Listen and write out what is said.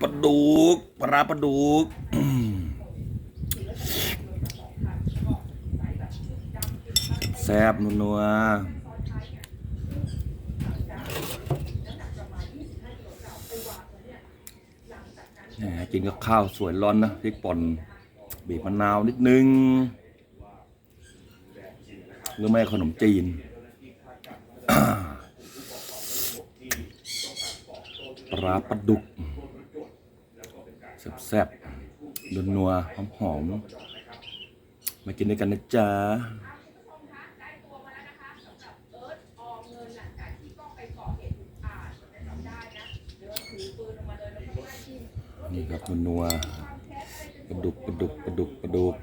ปลาดุกปลาปลาดุกแซ่บนัวๆแหมกินกับข้าวสวยร้อนนะพริกป่นบีบมะนาวนิดนึงหรือไม่ขนมจีน ปลาปลาดุกแซ่บๆนัวหอมๆมมากินด้วยกันนะจ๊ะนี่ครับนัวปลาดุกปลาดุกปลาดุกปลาดุก